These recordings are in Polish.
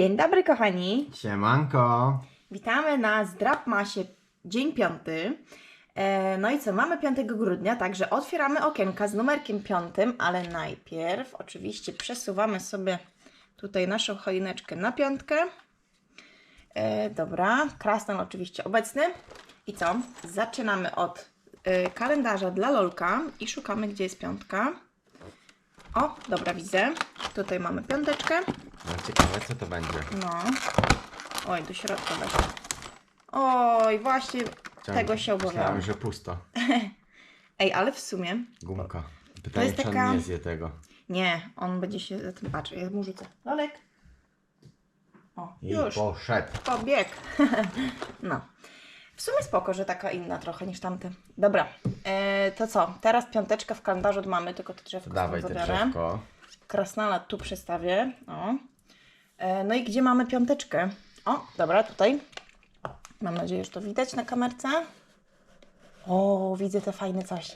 Dzień dobry, kochani. Siemanko. Witamy na Zdrapmasie dzień piąty. E, no i co, mamy 5 grudnia, także otwieramy okienka z numerkiem piątym, ale najpierw oczywiście przesuwamy sobie tutaj naszą choineczkę na piątkę. E, dobra, krasnal oczywiście obecny. I co? Zaczynamy od e, kalendarza dla Lolka i szukamy, gdzie jest piątka. O, dobra, widzę. Tutaj mamy piąteczkę. No ciekawe co to będzie. No. Oj, do środka weszło. Oj, właśnie tego się obawiałam. Myślałem, że pusto. Ej, ale w sumie. Gumka. Pytanie, jest czy on taka- nie zje tego. Nie, on będzie się za tym patrzył. Ja mu rzucę. Lolek. O, I już. poszedł. Pobieg. no. W sumie spoko, że taka inna trochę niż tamte. Dobra, e, to co? Teraz piąteczka w kalendarzu od mamy, tylko to drzewko To dawaj stąd te zabiorę. drzewko. Krasnala tu przestawię. O. E, no i gdzie mamy piąteczkę? O, dobra, tutaj. Mam nadzieję, że to widać na kamerce. O, widzę te fajne coś.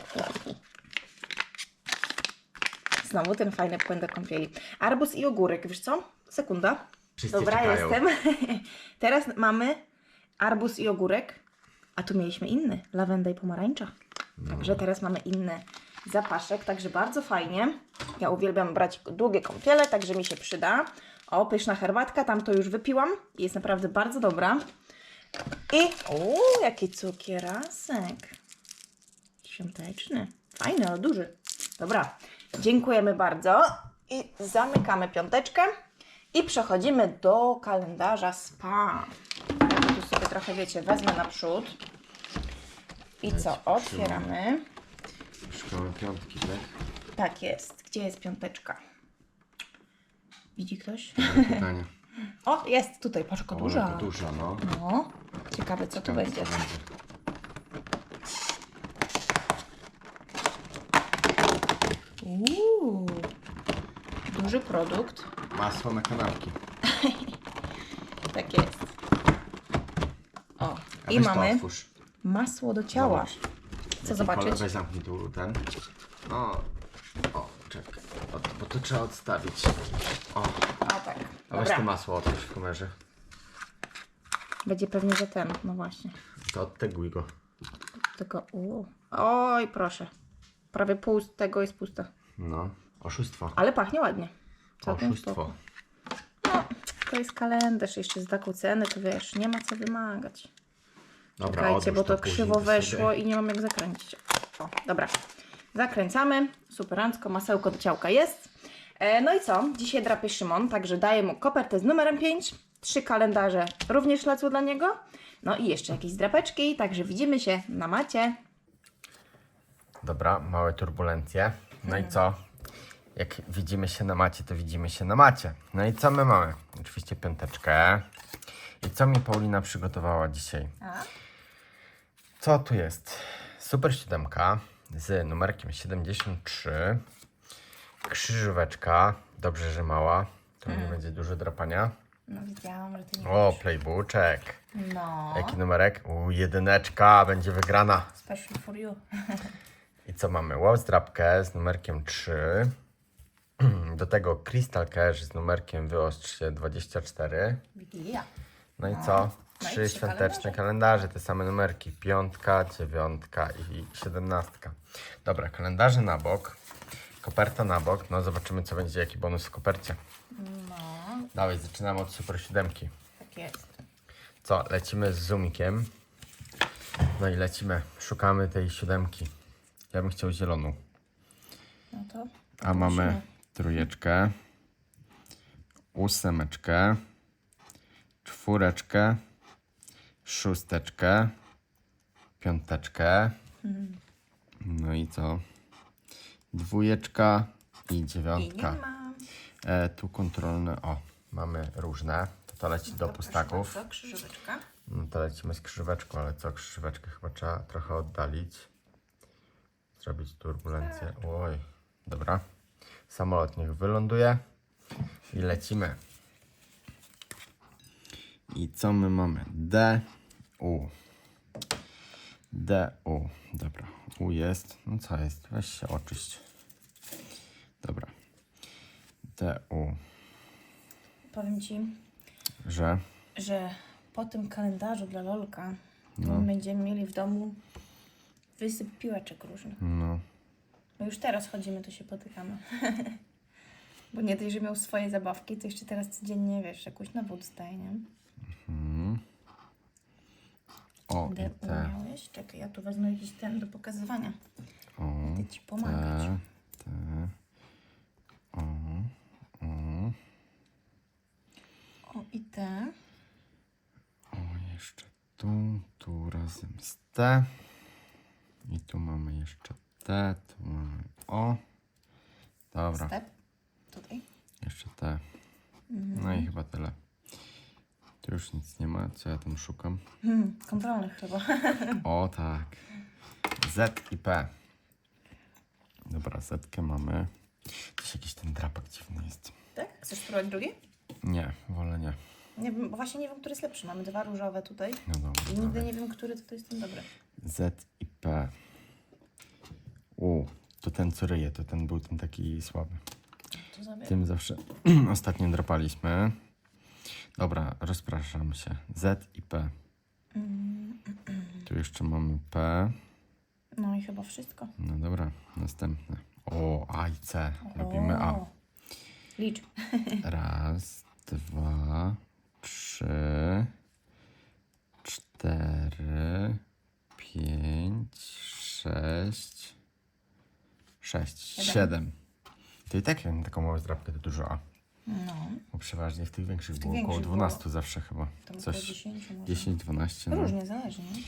Znowu ten fajny płyn do kąpieli. Arbuz i ogórek, wiesz co? Sekunda. Wszyscy Dobra, czekają. jestem. Teraz mamy arbuz i ogórek, a tu mieliśmy inny, lawenda i pomarańcza. Także teraz mamy inny zapaszek, także bardzo fajnie. Ja uwielbiam brać długie kąpiele, także mi się przyda. O, pyszna herbatka, tam to już wypiłam. Jest naprawdę bardzo dobra. I, o, jaki cukierasek. Świąteczny. Fajny, ale duży. Dobra, dziękujemy bardzo. I zamykamy piąteczkę. I przechodzimy do kalendarza spa. Ja tu sobie trochę, wiecie, wezmę naprzód. I co? Otwieramy. Szukamy piątki, tak? Tak jest. Gdzie jest piąteczka? Widzi ktoś? Pytanie. O, jest tutaj, patrz, jaka O, duża. jaka duża, no. No, ciekawe co tu Ciekawe, będzie. co będzie. Uuu, duży produkt. Masło na kanapki. Tak jest. O, A i weź to mamy otwórz. masło do ciała. Zobacz. Co Jaki zobaczyć? kolor? Weź zamknij tu ten. O, o, czekaj. O, bo to trzeba odstawić. O, O tak. a weź Dobra. to masło otwórz w kamerze. Będzie pewnie, że ten, no właśnie. To odteguj go. Tylko, u. Oj, proszę. Prawie pół z tego jest puste. No, oszustwo. Ale pachnie ładnie. Całkiem Oszustwo. spoko. No, to jest kalendarz jeszcze z taką cenę, to wiesz, nie ma co wymagać. Dobra, Czekajcie, odłóż bo to później, krzywo weszło sobie- i nie mam jak zakręcić. O, dobra. Zakręcamy. Superancko, masełko do ciałka jest. E, no i co? Dzisiaj drapie Szymon, także daję mu kopertę z numerem 5. Trzy kalendarze również lecą dla niego. No i jeszcze jakieś drapeczki, także widzimy się na macie. Dobra, małe turbulencje. No i co? Jak widzimy się na macie, to widzimy się na macie. No i co my mamy? Oczywiście piąteczkę. I co mi Paulina przygotowała dzisiaj? Co tu jest? Super siódemka z numerkiem 73. Krzyżóweczka. Dobrze, że mała. To nie będzie dużo drapania. No widziałam, że ty nie O, playbookczek. No, Jaki numerek? U, jedyneczka. Będzie wygrana. special for you. I co mamy? Wow zdrapkę z numerkiem 3. Do tego Crystal Cash z numerkiem wyostrz się 24. Wigilia. No i co? No i Trzy trzy świąteczne kalendarze. kalendarze, te same numerki. Piątka, dziewiątka i siedemnastka. Dobra, kalendarze na bok. Koperta na bok. No zobaczymy co będzie, jaki bonus w kopercie. No, Dawaj, zaczynamy od super siódemki. tak jest. Co? Lecimy z zoomikiem. No i lecimy. Szukamy tej siódemki. Ja bym chciał zieloną. No to A mamy trójeczkę, ósemeczkę, czwóreczkę, szósteczkę, piąteczkę. No i co? Dwójeczka i I dziewiątka. ma. E, tu kontrolne, o, mamy różne. To to leci do To pustaków. proszę bardzo, krzyżóweczka. No to lecimy z krzyżóweczką, ale co, krzyżóweczkę chyba trzeba trochę oddalić. Zrobić turbulencję. Oj, dobra. Samolot niech wyląduje i lecimy. I co my mamy? D, U. D, U. Dobra, U jest. No co jest? Weź się oczyść. Dobra. D, U. Powiem Ci, Że? że po tym kalendarzu dla Lolka No. my będziemy mieli w domu wysyp piłeczek różnych. No. Bo już teraz chodzimy, to się potykamy. Bo nie dość, że miał swoje zabawki, to jeszcze teraz codziennie, wiesz, jakąś nową dostaje, nie? O, i te. umiałeś? Czekaj, ja tu wezmę jakiś ten do pokazywania. O, Będę Ci pomagać. te. Te. O, o. O, i te. O, jeszcze tu, tu razem z te. I tu mamy jeszcze te, tu mamy o. Dobra, Step. Tutaj. jeszcze te. No i chyba tyle. Tu już nic nie ma, co ja tam szukam. Hmm, kontrolnych chyba. O tak. Z i P. Dobra, Z mamy. Gdzieś jakiś ten drapak dziwny jest. tak? Chcesz spróbować drugi? Nie, wolę nie. Nie wiem, bo właśnie nie wiem, który jest lepszy. Mamy dwa różowe tutaj. No dobra. I nigdy nie wiem, który to jest ten dobry. Z i P. U, to ten co ryje, to ten był ten taki słaby. To zabieram. Tym zawsze ostatnio drapaliśmy. Dobra, rozpraszam się. Z i P. Tu jeszcze mamy P. No i chyba wszystko. No dobra, następne. O, A i C. Robimy A. O. Licz. Raz, dwa, trzy, cztery, pięć, sześć, sześć, Siedem. siedem. To i tak na taką małą zdrabkę to dużo A. No. Bo przeważnie w tych większych tych było około większych było. 12 zawsze chyba. Tam około Coś 10 może. 10, 12. No. Różnie, zależy, nie?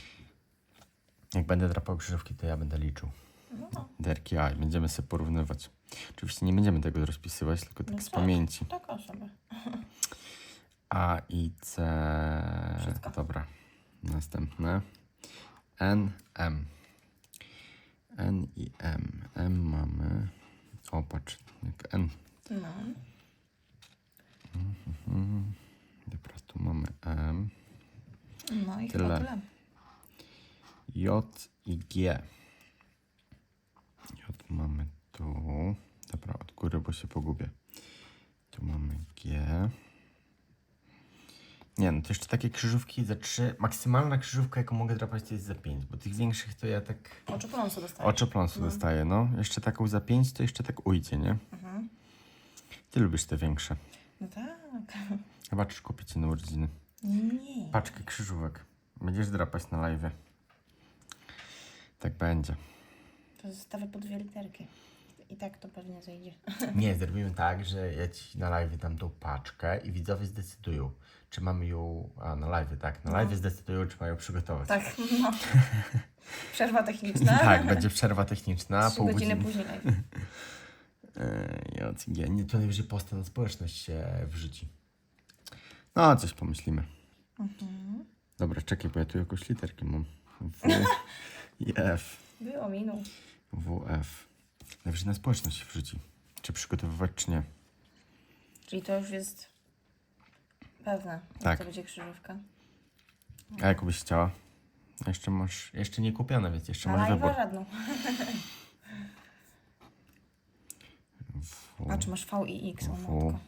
Jak będę drapał krzyżówki, to ja będę liczył. No, Derki A i będziemy sobie porównywać. Oczywiście nie będziemy tego rozpisywać, tylko tak No z tak. pamięci. tak osoba. A i C. Wszystko. Dobra. Następne. N, M. N i M. M mamy. O, patrz, jak N. No. Dobra, tu mamy M. No i Tyle. tyle. J i G. J mamy tu. Dobra, od góry, bo się pogubię. Tu mamy G. Nie, no to jeszcze takie krzyżówki za 3. Maksymalna krzyżówka, jaką mogę drapać, to jest za 5, bo tych większych to ja tak Oczu pląsu dostajesz. oczopląsu dostaję, no. Jeszcze taką za 5 to jeszcze tak ujdzie, nie? Mhm. Ty lubisz te większe. No tak. Chyba czy kupić na urodziny. Nie. Paczkę krzyżówek. Będziesz drapać na live. Tak będzie. To zostawię po dwie literki. I tak to pewnie zejdzie. Nie, zrobimy tak, że ja ci na live dam tą paczkę i widzowie zdecydują, czy mamy ją. A na live, tak. Na live zdecydują, czy mają przygotować. Tak, no. Przerwa techniczna. Tak, będzie przerwa techniczna. Trzy Pół godziny godziny. później live. Ja nie, to najwyżej posta na społeczność się wrzuci. No, coś pomyślimy. Mhm. Dobra, czekaj, bo ja tu jakąś literkę mam. W i F. Było, minął. WF. Najwyżej na społeczność wrzuci. Czy przygotowywać, czy nie. Czyli to już jest pewne, Tak. to będzie krzyżówka. A jaką byś chciała? Jeszcze masz, jeszcze nie kupione, więc jeszcze masz live'a wybór. żadną. W, Patrz, masz V i X, o W. matko.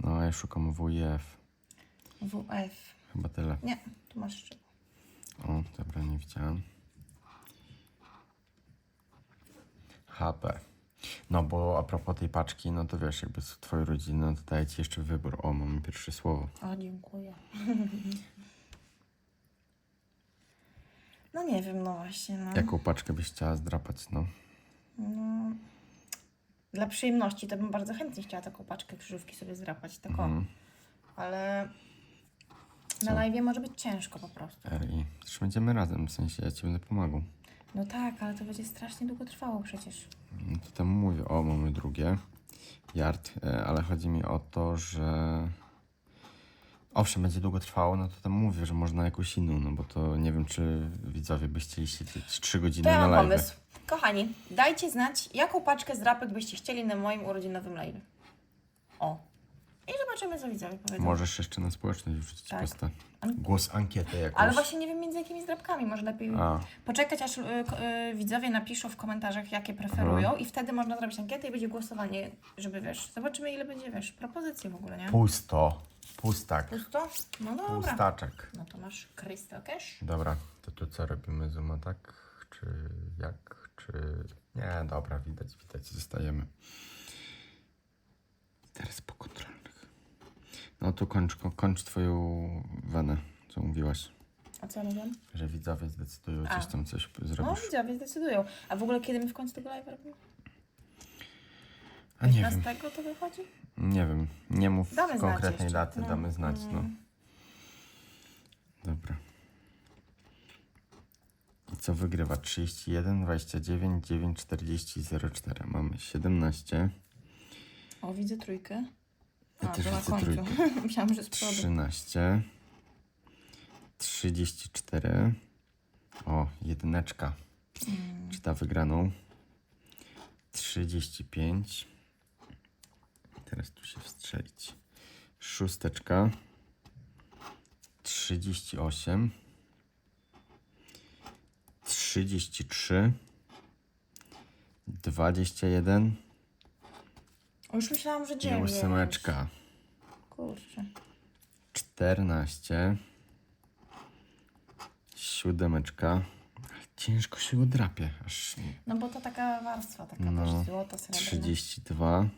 no, ja szukam WIF. WF. Chyba tyle. Nie, tu masz jeszcze. O, dobra, nie widziałem. HP. No bo a propos tej paczki, no to wiesz, jakby są twoje rodziny, no to daję ci jeszcze wybór. O, mamy pierwsze słowo. O, dziękuję. No nie wiem, no właśnie, no. Jaką paczkę byś chciała zdrapać, no? no. Dla przyjemności to bym bardzo chętnie chciała taką paczkę krzyżówki sobie zdrapać, tak o. Mhm. Ale? Na live może być ciężko po prostu. RI. Zresztą będziemy razem, w sensie ja ci będę pomagał. No tak, ale to będzie strasznie długo trwało przecież. No to tam mówię, o, mamy drugie. Yard, e, ale chodzi mi o to, że owszem, będzie długo trwało, no to tam mówię, że można jakąś inną, no bo to nie wiem, czy widzowie by chcieli siedzieć 3 godziny To ja na mam live. pomysł. Kochani, dajcie znać, jaką paczkę zdrapek byście chcieli na moim urodzinowym live. O. I zobaczymy, co widzowie powiedzą. Możesz jeszcze na społeczność wrzucić Tak. posta. An- Głos ankiety jakąś. Ale właśnie nie wiem między jakimi zdrapkami. Może lepiej A, poczekać, aż y, y, widzowie napiszą w komentarzach, jakie preferują i wtedy można zrobić ankietę i będzie głosowanie, żeby wiesz, zobaczymy ile będzie, wiesz, propozycji w ogóle, nie? pusto. Pustak. Pusto? No dobra. Pustaczek. No to masz Crystal Cash. Dobra, to tu co robimy? Zooma tak? Czy jak? Czy... Nie, dobra, widać, widać, zostajemy. Teraz po kontrolnych. No tu kończ, kończ twoją wenę, co mówiłaś. A co ja mówiłam? Że widzowie zdecydują, A. coś tam coś No zrobisz. widzowie zdecydują. A w ogóle kiedy my w końcu tego live robimy? A nie wiem, 15 to wychodzi? nie wiem. Nie mów Damy znać konkretnej jeszcze, daty, no. damy znać, no. Mm. Dobra. I co wygrywa? 31, 29, 9, 40, 04. Mamy 17, O, widzę trójkę. Ja A, też widzę końcu. trójkę. Myślałam, że z przodu. 13, 34. O, jedyneczka. Mm. Czy ta wygraną? 35. Teraz tu się wstrzelić. Szósteczka. 38. 33. 21. Już myślałam, że I dziewięć. ósemeczka. Kurczę. 14. Siódemeczka. Ciężko się udrapie. Aż No bo to taka warstwa, taka No, no, złota, srebrna. 32.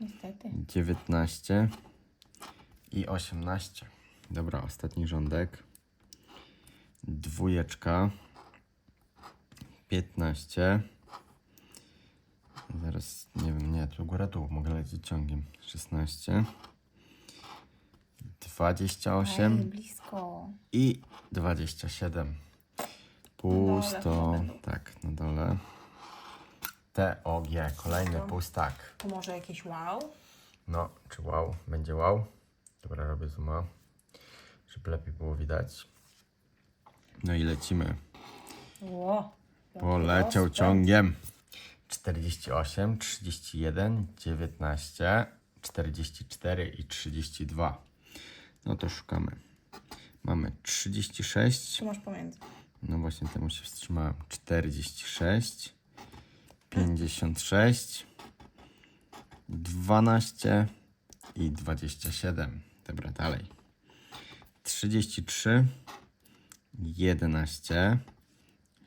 Niestety. 19 i 18. Dobra, ostatni rządek. Dwójeczka. 15. Zaraz, nie wiem, nie, tu góra dół, mogę lecieć ciągiem. 16. 28 Ej, blisko. i 27. Na Pusto. dole będą. Tak, na dole. TOG, kolejny pustak. To może jakieś wow? No, czy wow? Będzie wow? Dobra, robię zooma, żeby lepiej było widać. No i lecimy. Ło. Poleciał ciągiem. 48, 31, 19, 44 i 32. No to szukamy. Mamy 36. Tu masz pomiędzy. No właśnie temu się wstrzymałem. 46, 56, 12 i 27. Dobra, dalej. 33, 11,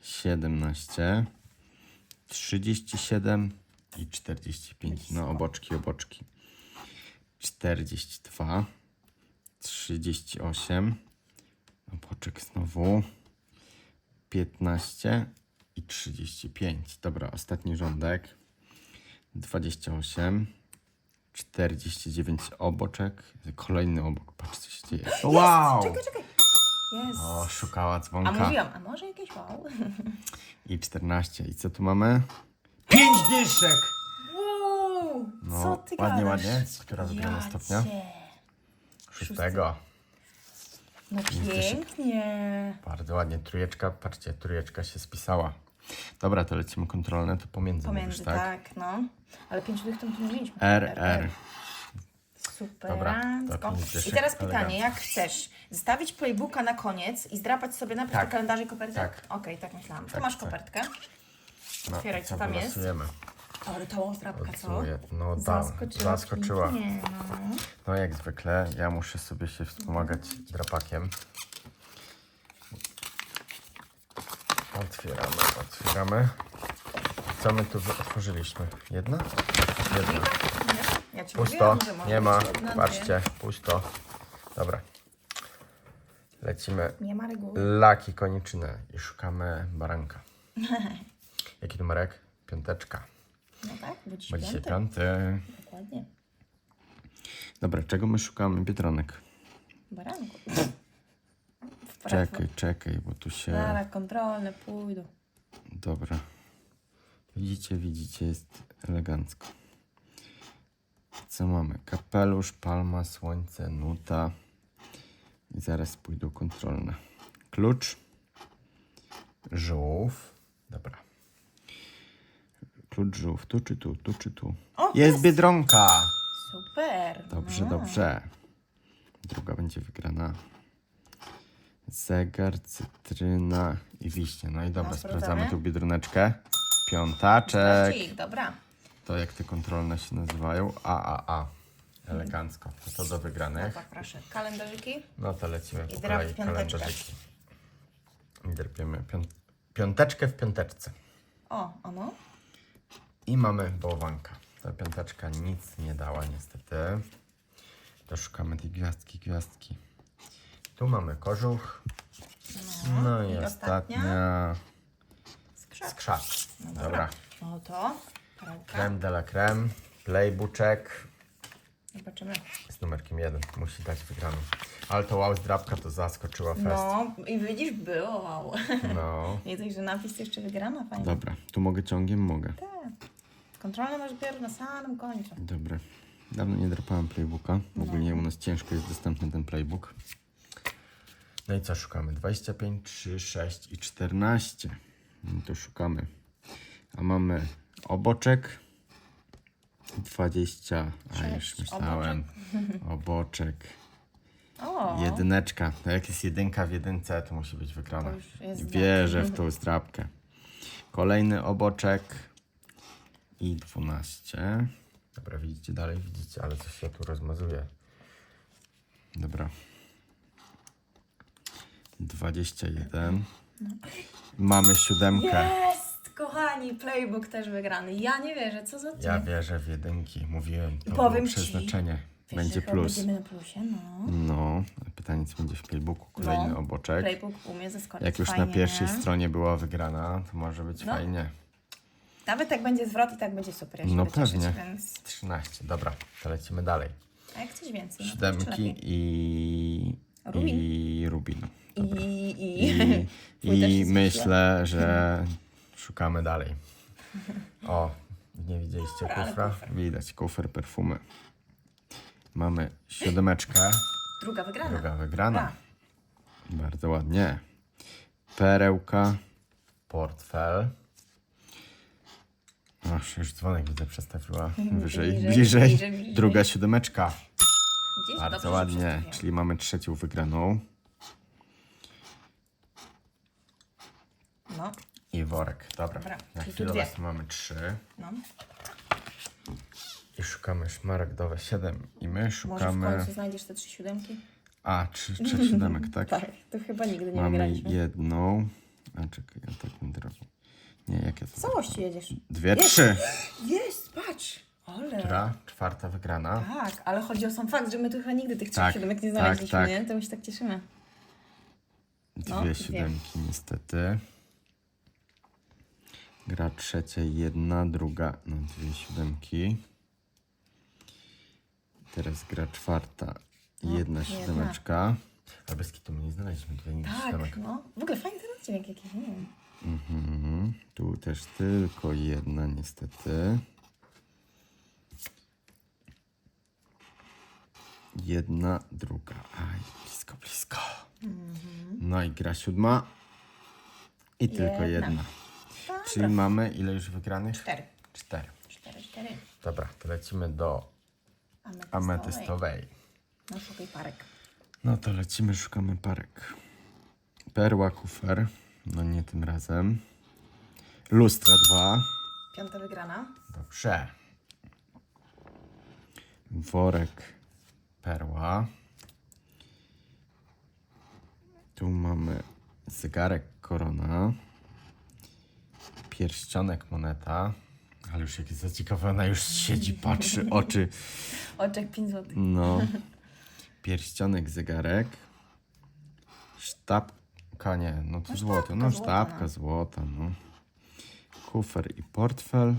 17, 37 i 45. No oboczki, oboczki. 42, 38, oboczek znowu. 15 i 35. Dobra, ostatni rządek. 28, 49 oboczek. Kolejny obok, patrz co się dzieje. Wow! Czekaj, czekaj. Jest. O, szukała A dzwonka. mówiłam, a może jakieś wow? I 14. I co tu mamy? 5 dyszek! Wow! No, Co ty ładnie, gadasz? ładnie. Która wygrana Ja stopnia? Szóstego. No pięknie. Bardzo ładnie. Trójeczka, patrzcie, trójeczka się spisała. Dobra, to lecimy kontrolne, to pomiędzy, Pomiędzy, mówisz, tak? tak? no. Ale pięć dych to my tu nie mieliśmy. R, R. Super. Dobra, to I teraz pytanie, elegancko. jak chcesz? Zostawić playbooka na koniec i zdrapać sobie najpierw Tak. i kopertę? Tak. Okej, tak myślałam. Tak, tu masz tak. kopertkę. No, Otwieraj, co tam jest. Ale to zdrapka, co? No da, Zaskoczyła. zaskoczyła. pięknie, no. No jak zwykle, ja muszę sobie się wspomagać drapakiem. Otwieramy, otwieramy. Co my tu otworzyliśmy? Jedna? Jedna. Ja ci Pusto, mówiłam, że może nie ma. być jedna, Patrzcie, pusto. Dobra. Lecimy. Nie ma reguły. Laki koniczne i szukamy baranka. Jaki numerek? Piąteczka. No tak, bo dzisiaj piątek. piąty. Dokładnie. Dobra, czego my szukamy? Biedronek. Baranku. W Czekaj, czekaj, bo tu się... Zaraz kontrolne pójdą. Dobra. Widzicie, widzicie, jest elegancko. Co mamy? Kapelusz, palma, słońce, nuta. I zaraz pójdą kontrolne. Klucz. Żółw. Dobra. Klucz żółw. Tu czy tu? Tu czy tu? O, jest. Biedronka! Super. Dobrze, no. dobrze. Druga będzie wygrana. Zegar, cytryna i wiśnie. No i dobra, No, sprawdzamy sprawdzamy. tu biedroneczkę. Piątaczek. Sprawdzik, dobra. To jak te kontrolne się nazywają? A, A, A. Elegancko. To, to do wygranych. Tak, proszę. Kalendarzyki. No to lecimy I po drap kolei kalendarzyki. I pią- piąteczkę w piąteczce. O, ono. I mamy bałwanka. Ta piąteczka nic nie dała niestety. To szukamy tej gwiazdki, gwiazdki. Tu mamy kożuch. No i, i ostatnia. ostatnia. Skrzat. Skrzat. No Dobra. No to. Creme de la creme. Playbuczek. Zobaczymy. Z numerkiem 1. Musi dać wygraną. Ale to wow, zdrabka to zaskoczyła fest. No i widzisz, było wow. No. Nie dość, że napis to jeszcze wygrana fajnie. Dobra, tu mogę ciągiem? Mogę. Tak. Kontrolę masz dopiero na samym końcu. Dobra. Dawno nie drapałem playbooka. Ogólnie u nas ciężko jest dostępny ten playbook. No i co szukamy? 25, 3, 6 i 14. No to szukamy. A mamy oboczek. 20. A już Sześć, myślałem. Oboczek. O, Jedyneczka. No jak jest jedynka w jedynce, to musi być wygrana. To już jest Wierzę w tą zdrabkę. Kolejny oboczek. I 12. Dobra, widzicie dalej? Widzicie, ale coś się tu rozmazuje. Dobra. 21. Mamy siódemkę. Kochani, playbook też wygrany. Ja nie wierzę, co za dzień. Ja wierzę w jedynki. Mówiłem, to Powiem było ci, przeznaczenie. Wiesz, Będzie że chyba plus. Będziemy na plusie, no. No, pytanie, co będzie w playbooku. Kolejny No, oboczek. Playbook umie zaskoczyć Jak już fajnie, na pierwszej nie? stronie była wygrana, to może być No. fajnie. Nawet jak będzie zwrot i tak będzie super, ja się No będę cieszyć, pewnie. Więc... 13. Dobra, to lecimy dalej. A jak coś więcej, no to jeszcze Siódemki lepiej. i, Rubin. i. Dobra. I, i, I, i myślę, że szukamy dalej. O, nie widzieliście Dobra, ale kufra? kufer. Widać, kufer perfumy. Mamy siódemeczkę, Druga wygrana. druga wygrana. A, Bardzo ładnie. Perełka, portfel. Aż już dzwonek widzę przestawiła wyżej, Bliżej, bliżej. bliżej, bliżej. Druga siódemeczka. Gdzieś Bardzo że ładnie, przestawiłam. czyli mamy trzecią wygraną. No, I worek. Dobra, Dobra, na tu chwilę dwie. obecną mamy trzy. no. I szukamy szmaragdowe 7. I my Może w szukamy... końcu znajdziesz te trzy siódemki? A, trzy, trzy siódemek, tak? Tak, to chyba nigdy nie Mamy wygraliśmy. jedną. A czekaj, ja tak będę robił. Nie, jakie to? W całości jedziesz. Dwie, Jest. trzy. Jest, patrz! Ale. Która? Czwarta wygrana. Tak, ale chodzi o sam fakt, że my tu chyba nigdy tych trzech Tak, siódemek nie tak, znaleźliśmy, tak. nie? To my się tak cieszymy. Dwie No, dwie. siódemki niestety. Gra trzecia, jedna, druga, no dwie siódemki. Teraz gra czwarta, jedna jedna. siódemeczka. A bez kitu my nie znaleźliśmy dwie nigdy Tak, siódemek. no. W ogóle fajny ten odcinek jakiś, nie wiem. Mhm. Tu też tylko jedna niestety. Jedna, druga. Aj, blisko, blisko. No i gra siódma. I tylko Jedna. jedna. Czyli mamy ile już wygranych? Cztery. Cztery. Cztery, cztery. Dobra, to lecimy do Ametystowej. ametystowej. No szukaj parek. No to lecimy, szukamy parek. Perła kufer. No nie tym razem. Lustra dwa. Piąta wygrana. Dobrze. Worek perła. Tu mamy zegarek korona. Pierścionek moneta. Ale już jak jest zaciekawiona, już siedzi, patrzy, oczy. Oczek 5 zł. No. Pierścionek, zegarek. Sztabka, nie, no to No złoto. sztabka No sztabka złota, no. Kufer i portfel.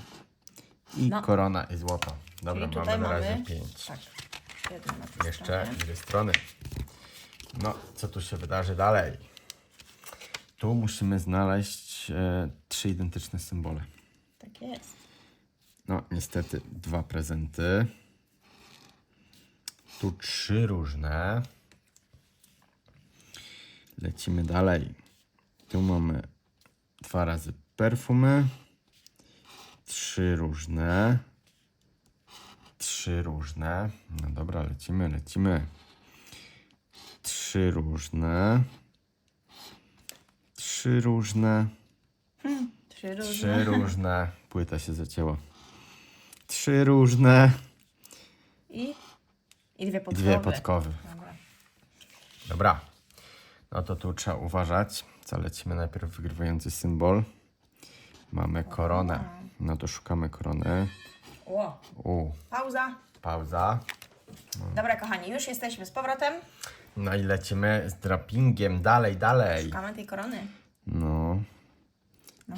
I No. korona i złoto. Dobra, Czyli mamy tutaj na razie mamy- pięć. Tak. Jedna na tej Jeszcze stronie. dwie strony. No, co tu się wydarzy dalej? Tu musimy znaleźć e, trzy identyczne symbole. Tak jest. No, niestety dwa prezenty. Tu trzy różne. Lecimy dalej. Tu mamy dwa razy perfumy. Trzy różne. Trzy różne. No dobra, lecimy, lecimy. Trzy różne. Trzy różne. Trzy różne. Trzy różne. Płyta się zacięła. Trzy różne. I I dwie podkowy. dwie podkowy. Dobra. Dobra. No to tu trzeba uważać. Co lecimy najpierw wygrywający symbol. Mamy koronę. No to szukamy korony. Ło. U, Pauza. pauza. Dobra, kochani, już jesteśmy z powrotem. No i lecimy z drapingiem. Dalej, dalej. Szukamy tej korony. No.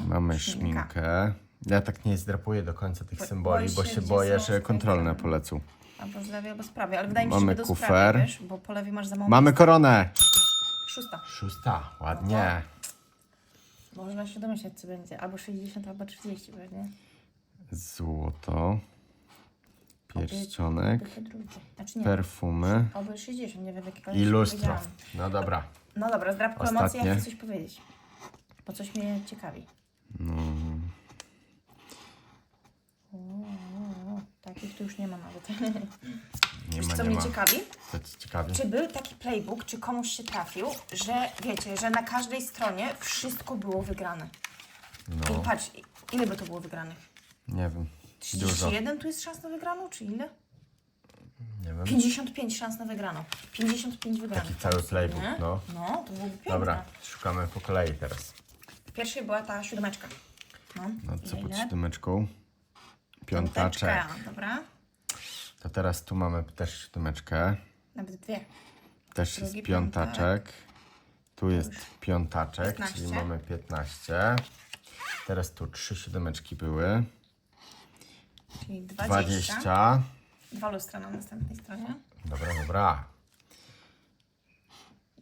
Mamy szminka. szminkę. Ja tak nie zdrapuję do końca tych Bo- symboli, boisz bo się, się gdzie boję, są że kontrolne polecą. Albo z lewej, albo z prawej. Ale wydaje mi się, Mamy że do kufer. sprawy, wiesz, bo po lewej masz za mało Mamy koronę! Szósta. Szósta, ładnie. Można się domyśleć, co będzie. Albo 60, albo 30 pewnie. Złoto. Pierścionek. Drugie. Znaczy nie, Perfumy. oby 60, nie wiem w jakiej I lustro. No dobra. No dobra, zdrabko emocji, ja Ostatnie. chcę coś powiedzieć. Bo coś mnie ciekawi. No. O, o, o, takich tu już nie ma nawet. Nie Wiesz, ma, co nie mnie ma. ciekawi? Co ci ciekawi? Czy był taki playbook, czy komuś się trafił, że wiecie, że na każdej stronie wszystko było wygrane. I No, patrz, ile by to było wygranych? nie wiem. Dużo. 31 tu jest szans na wygraną, czy ile? Nie wiem. 55 szans na wygraną. 55 wygranych. Taki cały playbook, Nie? no. No, to byłoby piękne. Dobra, szukamy po kolei teraz. Pierwszej była ta siódemeczka. No, No co Ile, pod ile? siódemeczką? Piątaczek. Piąteczka, Dobra, To teraz tu mamy też siódemeczkę. nawet dwie. Też Drugi jest piątaczek. Tu jest piątaczek, 15. czyli mamy 15. Teraz tu trzy siódemeczki były. Czyli 20. 20. Dwa lustra na następnej stronie. Dobra, dobra.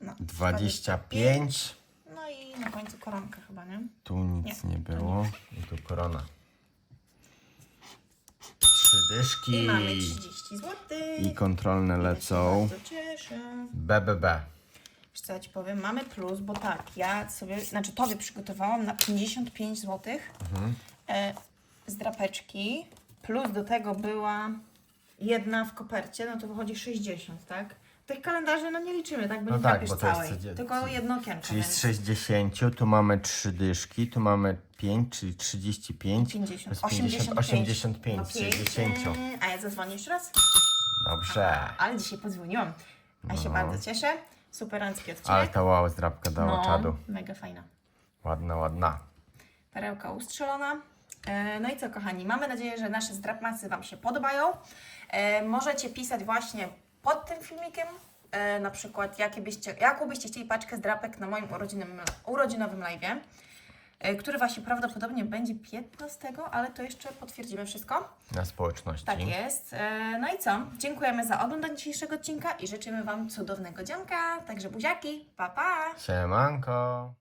No, 25. Na końcu koronka chyba, nie? Tu nic Nie, nie, było. I tu korona. Trzy dyszki. I mamy 30 zł. I kontrolne lecą. Bardzo cieszę. BBB. Wiesz co ja Ci powiem? Mamy plus, bo tak, ja sobie, znaczy Tobie przygotowałam na 55 zł e, z drapeczki, plus do tego była jedna w kopercie, no to wychodzi 60, tak? Tych kalendarzy no nie liczymy, tak? Bo No nie tak, drapiesz bo to jest całej, tylko jedno okienko. Czyli z więc 60 tu mamy 3 dyszki, tu mamy 5, czyli 35. 50, plus 50, 85 no z 60. pięknie. A ja zadzwonię jeszcze raz? Dobrze. Ale dzisiaj podzwoniłam. A się No. bardzo cieszę. Super odcinek. Ale ta wow zdrabka dała no, czadu. mega fajna. Ładna, ładna. Perełka ustrzelona. E, No i co, kochani, mamy nadzieję, że nasze zdrapmasy Wam się podobają. E, Możecie pisać właśnie pod tym filmikiem, e, na przykład jakie byście, jaką byście chcieli paczkę zdrapek na moim urodzinowym, urodzinowym live'ie, e, który właśnie prawdopodobnie będzie 15, ale to jeszcze potwierdzimy wszystko. Na społeczności. Tak jest. E, No i co? Dziękujemy za oglądanie dzisiejszego odcinka i życzymy Wam cudownego dzionka. Także buziaki, pa pa! Siemanko.